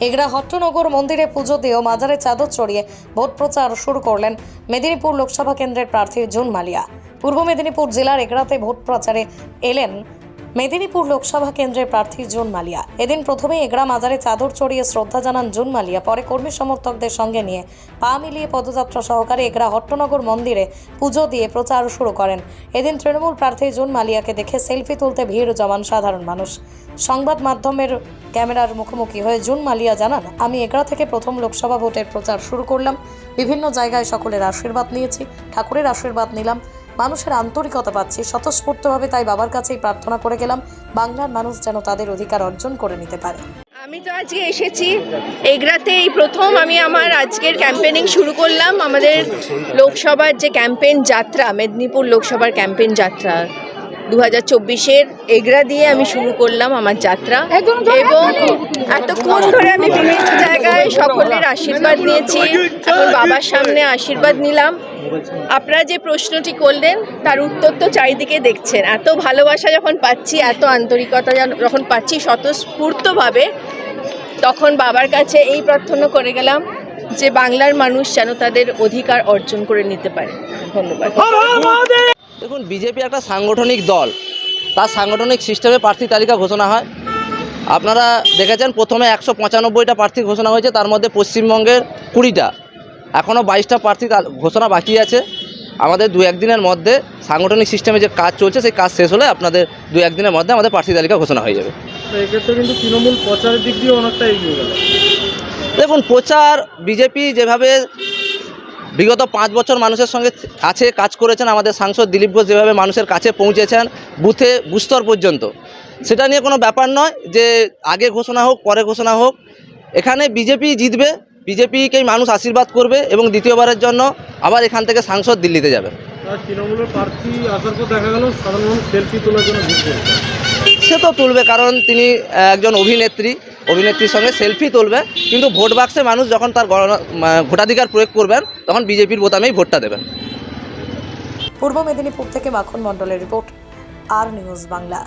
এগরা হট্টনগর মন্দিরে পুজো দিয়েও মাজারে চাদর চড়িয়ে ভোট প্রচার শুরু করলেন মেদিনীপুর লোকসভা কেন্দ্রের প্রার্থী জুন মালিয়া। পূর্ব মেদিনীপুর জেলার এগড়াতে ভোট প্রচারে এলেন মেদিনীপুর লোকসভা কেন্দ্রের প্রার্থী জুন মালিয়া। এদিন প্রথমে এগরা মাজারে চাদর চড়িয়ে শ্রদ্ধা জানান জুন মালিয়া। পরে কর্মী সমর্থকদের সঙ্গে নিয়ে পা মিলিয়ে পদযাত্রা সহকারে এগরা হট্টনগর মন্দিরে পুজো দিয়ে প্রচার শুরু করেন। এদিন তৃণমূল প্রার্থী জুন মালিয়াকে দেখে সেলফি তুলতে ভিড় জমান সাধারণ মানুষ। সংবাদ মাধ্যমের ক্যামেরার মুখোমুখি হয়ে জুন মালিয়া জানান, আমি এগড়া থেকে প্রথম লোকসভা ভোটের প্রচার শুরু করলাম। বিভিন্ন জায়গায় সকলের আশীর্বাদ নিয়েছি, ঠাকুরের আশীর্বাদ নিলাম। মানুষের আন্তরিকতা পাচ্ছি। স্বতঃস্ফূর্তভাবে তাই বাবার কাছেই প্রার্থনা করে গেলাম বাংলার মানুষ যেন তাদের অধিকার অর্জন করে নিতে পারে। আমি তো আজকে এসেছি এগরাতে এই প্রথম আমি আমার আজকের ক্যাম্পেনিং শুরু করলাম। আমাদের লোকসভার যে ক্যাম্পেন যাত্রা মেদিনীপুর লোকসভার ক্যাম্পেন যাত্রা দু হাজার চব্বিশের এগরা দিয়ে আমি শুরু করলাম আমার যাত্রা। এবং এতক্ষণ ধরে আমি বিভিন্ন জায়গায় সকলের আশীর্বাদ নিয়েছি। এখন বাবার সামনে আশীর্বাদ নিলাম। আপনারা যে প্রশ্নটি করলেন তার উত্তর তো চারিদিকে দেখছেন। এত ভালোবাসা যখন পাচ্ছি এত আন্তরিকতা যখন- যখন পাচ্ছি স্বতঃস্ফূর্তভাবে তখন বাবার কাছে এই প্রার্থনা করে গেলাম যে বাংলার মানুষ যেন তাদের অধিকার অর্জন করে নিতে পারে। ধন্যবাদ। দেখুন বিজেপি একটা সাংগঠনিক দল। তার সাংগঠনিক সিস্টেমে প্রার্থী তালিকা ঘোষণা হয়। আপনারা দেখেছেন প্রথমে একশো পঁচানব্বইটা প্রার্থী ঘোষণা হয়েছে তার মধ্যে পশ্চিমবঙ্গের কুড়িটা। এখনও বাইশটা প্রার্থী ঘোষণা বাকি আছে। আমাদের দু একদিনের মধ্যে সাংগঠনিক সিস্টেমে যে কাজ চলছে সেই কাজ শেষ হলে আপনাদের দু একদিনের মধ্যে আমাদের প্রার্থী তালিকা ঘোষণা হয়ে যাবে। এক্ষেত্রে কিন্তু তৃণমূল প্রচারের দিক দিয়ে অনেকটা এগিয়ে গেল। দেখুন প্রচার বিজেপি যেভাবে বিগত পাঁচ বছর মানুষের সঙ্গে কাছে কাজ করেছেন আমাদের সাংসদ দিলীপ ঘোষ যেভাবে মানুষের কাছে পৌঁছেছেন বুথে বুস্তর পর্যন্ত। সেটা নিয়ে কোনো ব্যাপার নয় যে আগে ঘোষণা হোক পরে ঘোষণা হোক। এখানে বিজেপি জিতবে বিজেপিকেই মানুষ আশীর্বাদ করবে এবং দ্বিতীয়বারের জন্য আবার এখান থেকে সাংসদ দিল্লিতে যাবে। তৃণমূলের প্রার্থী আসার পর দেখা গেল সাধারণ সেলফি তোলার জন্য সে তো তুলবে কারণ তিনি একজন অভিনেত্রী অভিনেত্রীর সঙ্গে সেলফি তুলবে। কিন্তু ভোট বাক্সে মানুষ যখন তার গণনা- ভোটাধিকার প্রয়োগ করবেন তখন বিজেপির বোতামেই ভোটটা দেবেন পূর্ব মেদিনীপুর থেকে মাখন মণ্ডলের রিপোর্ট আর নিউজ বাংলা।